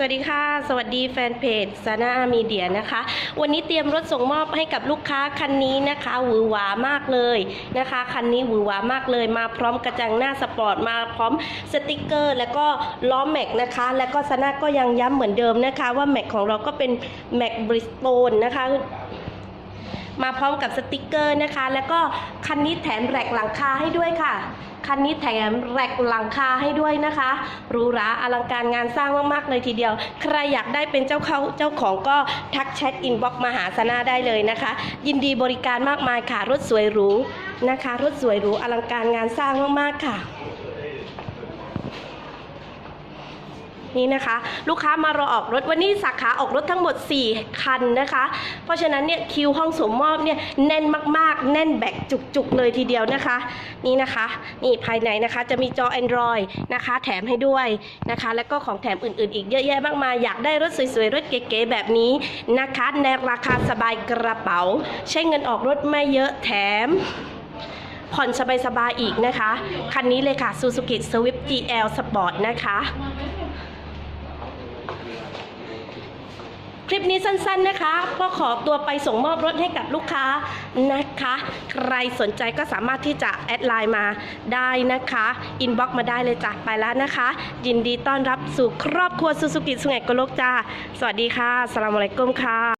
สวัสดีค่ะ สวัสดีแฟนเพจซาน่ามีเดียนะคะ วันนี้เตรียมรถส่งมอบให้กับลูกค้าคันนี้นะคะหวือหวามากเลยนะคะคันนี้หวือหวามากเลย มาพร้อมกระจังหน้าสปอร์ตมาพร้อมสติกเกอร์ แล้วก็ล้อแม็กนะคะ แล้วก็ซาน่าก็ยังย้ำเหมือนเดิมนะคะ ว่าแม็กของเราก็เป็นแม็กบริสโตนนะคะมาพร้อมกับสติกเกอร์นะคะ แล้วก็คันนี้แถมแรกหลังคาให้ด้วยค่ะ คันนี้แถมแรกหลังคาให้ด้วยนะคะหรูหราอลังการงานสร้างมากๆเลยทีเดียว ใครอยากได้เป็นเจ้าเขาเจ้าของก็ทักแชทอินบ็อกมาหาสนาได้เลยนะคะ ยินดีบริการมากมายค่ะรถสวยหรูนะคะ รถสวยหรูอลังการงานสร้างมากๆค่ะ นี่นะคะ ลูกค้ามารอออกรถวันนี้สาขาออกรถทั้งหมด 4 คันนะคะ เพราะฉะนั้นเนี่ยคิวห้องสวมมอบเนี่ยแน่นมากๆ แน่นแบกจุกๆ เลยทีเดียวนะคะ นี่นะคะนี่ภายในนะคะจะมีจอ Android นะคะแถมให้ด้วยนะคะ แล้วก็ของแถมอื่นๆ อีกเยอะแยะมากมายอยากได้รถสวยๆ รถเก๋ๆแบบนี้นะคะในราคาสบายกระเป๋า ใช้เงินออกรถไม่เยอะแถมผ่อนสบายๆอีกนะคะ คันนี้เลยค่ะ Suzuki Swift GL Sport นะคะ คลิปนี้สั้นๆนะคะ ก็ขอตัวไปส่งมอบรถให้กับลูกค้านะคะ ใครสนใจก็สามารถที่จะแอดไลน์มาได้นะคะ อินบ็อกมาได้เลยจ้ะไปแล้วนะคะ ยินดีต้อนรับสู่ครอบครัวซูซูกิสุไหงโกโลกจ้า สวัสดีค่ะสลามอะลัยกุมค่ะ